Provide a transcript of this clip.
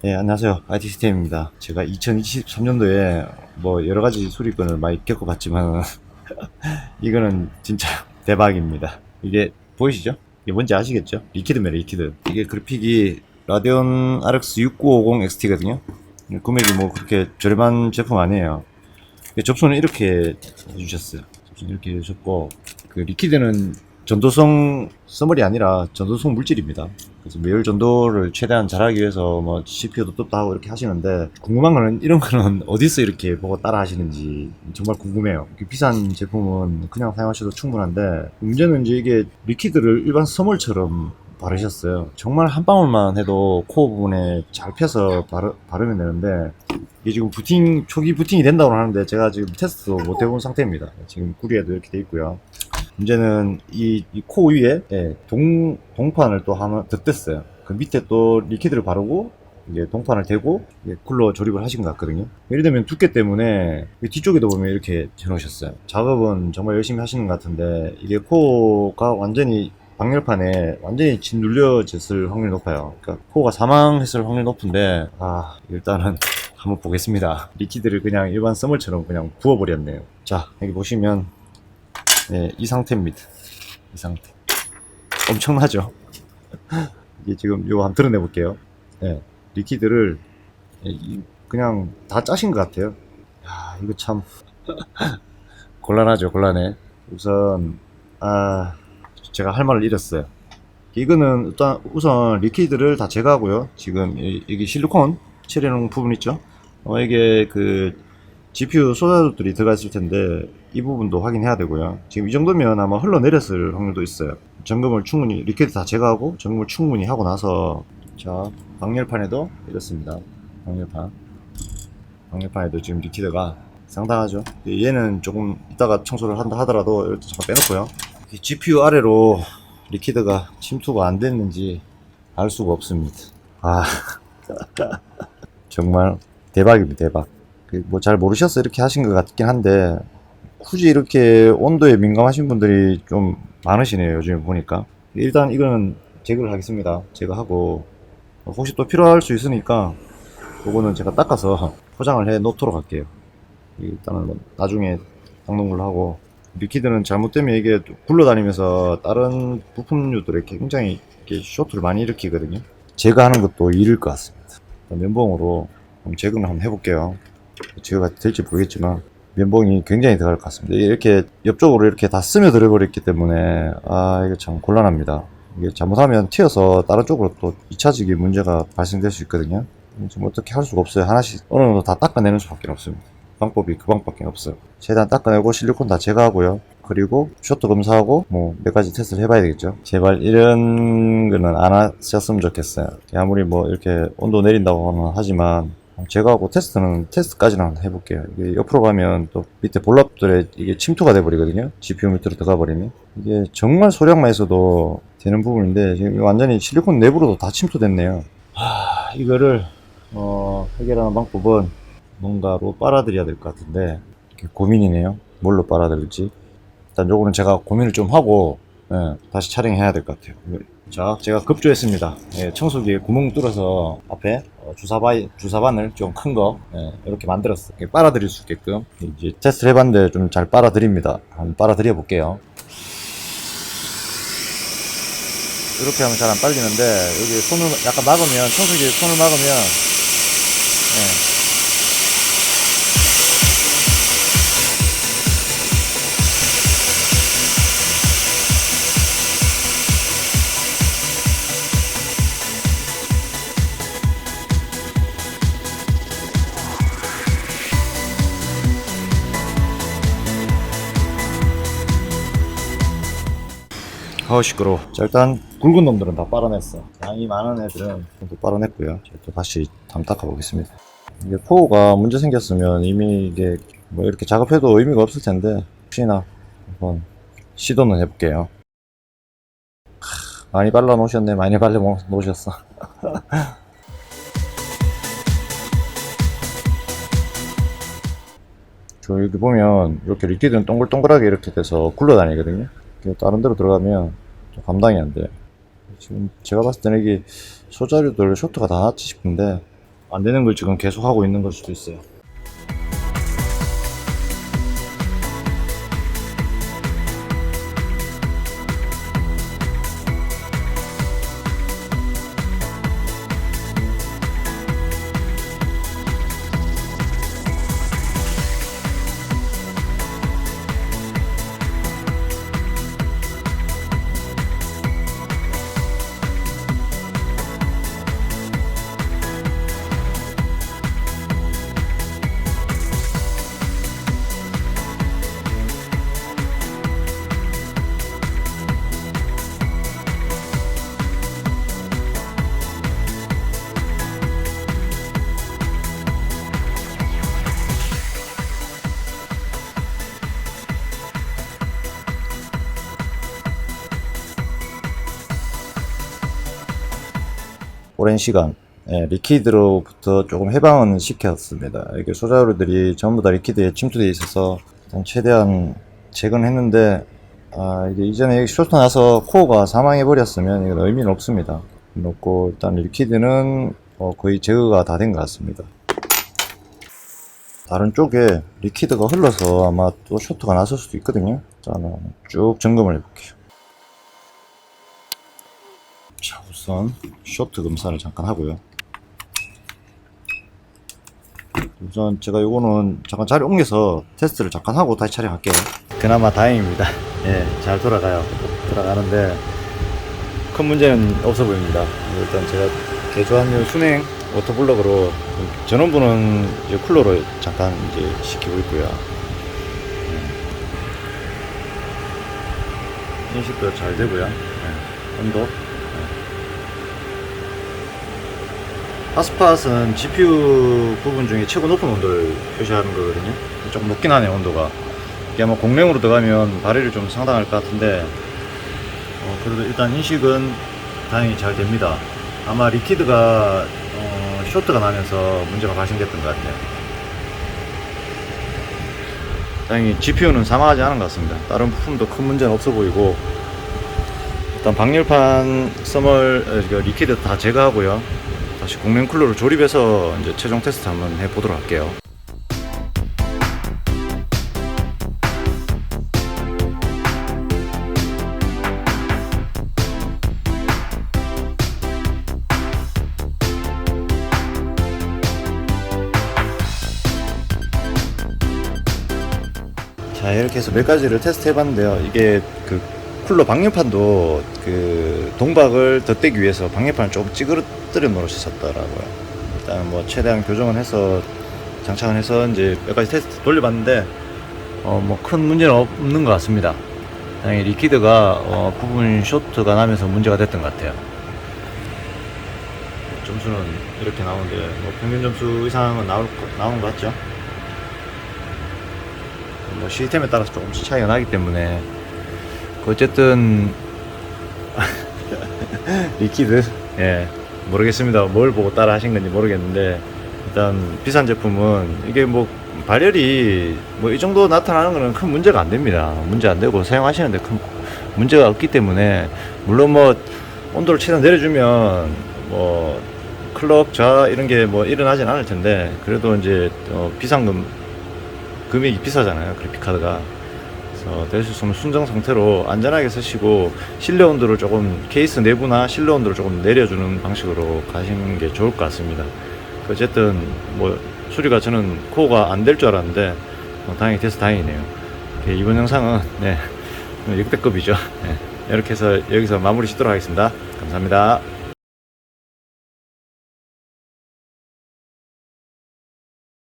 네, 안녕하세요. IT 시스템입니다. 제가 2023년도에 뭐 여러 가지 수리건을 많이 겪어봤지만 이거는 진짜 대박입니다. 이게 보이시죠? 이게 뭔지 아시겠죠? 리퀴드입니다, 리퀴드. 이게 그래픽이 라데온 RX 6950 XT거든요. 금액이 뭐 그렇게 저렴한 제품 아니에요. 접수는 이렇게 해주셨어요. 접수는 이렇게 해주셨고 그 리퀴드는 전도성 써머리 아니라 전도성 물질입니다. 그래서 매열 전도를 최대한 잘하기 위해서 뭐 CPU도 떴다 하고 이렇게 하시는데 궁금한 거는 이런 거는 어디서 이렇게 보고 따라 하시는지 정말 궁금해요. 이렇게 비싼 제품은 그냥 사용하셔도 충분한데 문제는 이제 이게 리퀴드를 일반 써멀처럼 바르셨어요. 정말 한 방울만 해도 코어 부분에 잘 펴서 바르, 바르면 되는데 이게 지금 부팅 초기 부팅이 된다고 하는데 제가 지금 테스트도 못 해본 상태입니다. 지금 구리에도 이렇게 돼 있고요. 문제는 이, 이 코 위에 예, 동, 동판을 또 하나 덧댔어요. 그 밑에 또 리퀴드를 바르고 이게 동판을 대고 이게 쿨러 조립을 하신 것 같거든요. 예를 들면 두께 때문에 이 뒤쪽에도 보면 이렇게 해놓으셨어요. 작업은 정말 열심히 하시는 것 같은데 이게 코가 완전히 방열판에 완전히 짓눌려졌을 확률이 높아요. 그러니까 코가 사망했을 확률이 높은데 아 일단은 한번 보겠습니다. 리퀴드를 그냥 일반 썸물처럼 그냥 부어버렸네요. 자 여기 보시면 네, 이 상태입니다. 이 상태. 엄청나죠? 이게 지금 이거 한번 드러내 볼게요. 네, 리퀴드를 예, 이- 그냥 다 짜신 것 같아요. 야, 이거 참 곤란하죠, 곤란해. 우선 아 제가 할 말을 잃었어요. 이거는 일단 우선 리퀴드를 다 제거하고요. 지금 이- 여기 실리콘 칠해놓은 부분 있죠? 어, 이게 그 GPU 소자들이 들어가 있을 텐데 이 부분도 확인해야 되고요. 지금 이 정도면 아마 흘러내렸을 확률도 있어요. 점검을 충분히 리퀴드 다 제거하고 점검을 충분히 하고 나서 자 방열판에도 이렇습니다. 방열판 방열판에도 지금 리퀴드가 상당하죠. 얘는 조금 이따가 청소를 한다 하더라도 이렇게 잠깐 빼놓고요. 이 GPU 아래로 리퀴드가 침투가 안 됐는지 알 수가 없습니다. 아 정말 대박입니다 대박. 뭐 잘 모르셔서 이렇게 하신 것 같긴 한데 굳이 이렇게 온도에 민감하신 분들이 좀 많으시네요 요즘에 보니까. 일단 이거는 제거를 하겠습니다. 제거하고 혹시 또 필요할 수 있으니까 그거는 제가 닦아서 포장을 해 놓도록 할게요. 일단은 뭐 나중에 닦는 걸로 하고. 리퀴드는 잘못되면 이게 굴러다니면서 다른 부품류들에 굉장히 이렇게 쇼트를 많이 일으키거든요. 제거하는 것도 일일 것 같습니다. 면봉으로 제거를 한번 해볼게요 제거가 될지 모르겠지만 면봉이 굉장히 들어갈 것 같습니다. 이렇게 옆쪽으로 이렇게 다 스며들어 버렸기 때문에 아 이거 참 곤란합니다. 이게 잘못하면 튀어서 다른 쪽으로 또 2차직이 문제가 발생될 수 있거든요. 지금 어떻게 할 수가 없어요. 하나씩 어느 정도 다 닦아내는 수밖에 없습니다. 방법이 그 방법밖에 없어요. 최대한 닦아내고 실리콘 다 제거하고요. 그리고 쇼트 검사하고 뭐 몇 가지 테스트를 해봐야 되겠죠. 제발 이런 거는 안 하셨으면 좋겠어요. 아무리 뭐 이렇게 온도 내린다고는 하지만 제거하고 테스트는 테스트까지는 해볼게요. 이게 옆으로 가면 또 밑에 볼랍들에 이게 침투가 돼버리거든요. GPU 밑으로 들어가 버리면 이게 정말 소량만 있어도 되는 부분인데 지금 완전히 실리콘 내부로도 다 침투됐네요. 하, 이거를 어, 해결하는 방법은 뭔가로 빨아들여야 될 것 같은데 고민이네요. 뭘로 빨아들일지 일단 요거는 제가 고민을 좀 하고 예, 다시 촬영해야 될 것 같아요. 자, 제가 급조했습니다. 예, 청소기에 구멍 뚫어서 앞에 어, 주사바, 주사바늘 좀 큰 거, 예, 이렇게 만들었어요. 이렇게 빨아들일 수 있게끔. 이제 테스트를 해봤는데 좀 잘 빨아들입니다. 한번 빨아들여 볼게요. 이렇게 하면 잘 안 빨리는데, 여기 손을 약간 막으면, 청소기에 손을 막으면, 예, 어 시끄러워 자 일단 굵은 놈들은 다 빨아냈어. 양이 많은 애들은 또 빨아냈고요. 자, 또 다시 담 닦아 보겠습니다. 이게 코어가 문제 생겼으면 이미 이게 뭐 이렇게 작업해도 의미가 없을 텐데 혹시나 한번 시도는 해볼게요. 하, 많이 발라 놓으셨네. 많이 발라 놓으셨어. 저 여기 보면 이렇게 리퀴드는 동글동글하게 이렇게 돼서 굴러다니거든요 다른 데로 들어가면 좀 감당이 안 돼요. 지금 제가 봤을 때는 이게 소자류들 쇼트가 다 났지 싶은데 안 되는 걸 지금 계속 하고 있는 걸 수도 있어요. 오랜 시간 예, 리퀴드로부터 조금 해방은 시켰습니다. 이게 소자루들이 전부 다 리퀴드에 침투되어 있어서 최대한 제거했는데 아, 이게 이전에 쇼트 나서 코어가 사망해 버렸으면 이건 의미는 없습니다. 놓고 일단 리퀴드는 어, 거의 제거가 다 된 것 같습니다. 다른 쪽에 리퀴드가 흘러서 아마 또 쇼트가 났을 수도 있거든요. 자, 쭉 점검을 해볼게요. 자, 우선 쇼트 검사를 잠깐 하고요. 우선 제가 요거는 잠깐 자리 옮겨서 테스트를 잠깐 하고 다시 촬영할게요. 그나마 다행입니다. 예, 잘 돌아가요. 돌아가는데 큰 문제는 없어 보입니다. 일단 제가 개조한 요 순행 오토블럭으로 전원부는 이제 쿨러로 잠깐 이제 시키고 있고요. 예. 인식도 잘 되고요. 예, 온도 파스팟은 GPU 부분 중에 최고 높은 온도를 표시하는 거거든요. 조금 높긴 하네요, 온도가. 이게 아마 공랭으로 들어가면 발열이 좀 상당할 것 같은데, 어, 그래도 일단 인식은 다행히 잘 됩니다. 아마 리퀴드가, 어, 쇼트가 나면서 문제가 발생됐던 것 같아요. 다행히 GPU는 사망하지 않은 것 같습니다. 다른 부품도 큰 문제는 없어 보이고, 일단 방열판 써멀, 어, 리퀴드 다 제거하고요. 다시 공랭 쿨러로 조립해서 이제 최종 테스트 한번 해보도록 할게요. 자 이렇게 해서 몇 가지를 테스트 해봤는데요. 이게 그 쿨러 방열판도 그 동박을 덧대기 위해서 방열판을 조금 찌그러뜨려 놓으셨더라고요. 일단 뭐 최대한 교정을 해서 장착을 해서 이제 몇 가지 테스트 돌려봤는데 어 뭐 큰 문제는 없는 것 같습니다. 다행히 리퀴드가 어 부분 쇼트가 나면서 문제가 됐던 것 같아요. 점수는 이렇게 나오는데 뭐 평균 점수 이상은 나올 거- 나오는 것 같죠? 뭐 시스템에 따라서 조금씩 차이가 나기 때문에 그 어쨌든 리퀴드. 예 모르겠습니다. 뭘 보고 따라 하신 건지 모르겠는데 일단 비싼 제품은 이게 뭐 발열이 뭐 이 정도 나타나는 거는 큰 문제가 안 됩니다. 문제 안 되고 사용하시는데 큰 문제가 없기 때문에 물론 뭐 온도를 최대한 내려주면 뭐 클럭 자 이런 게 뭐 일어나진 않을 텐데 그래도 이제 어 비상금 금액이 비싸잖아요 그래픽 카드가 그래서 될 수 있으면 순정 상태로 안전하게 쓰시고 실내 온도를 조금 케이스 내부나 실내 온도를 조금 내려주는 방식으로 가시는 게 좋을 것 같습니다. 어쨌든 뭐 수리가 저는 코어가 안 될 줄 알았는데 어, 다행히 돼서 다행이네요. 이번 영상은 네 역대급이죠. 네, 이렇게 해서 여기서 마무리 짓도록 하겠습니다. 감사합니다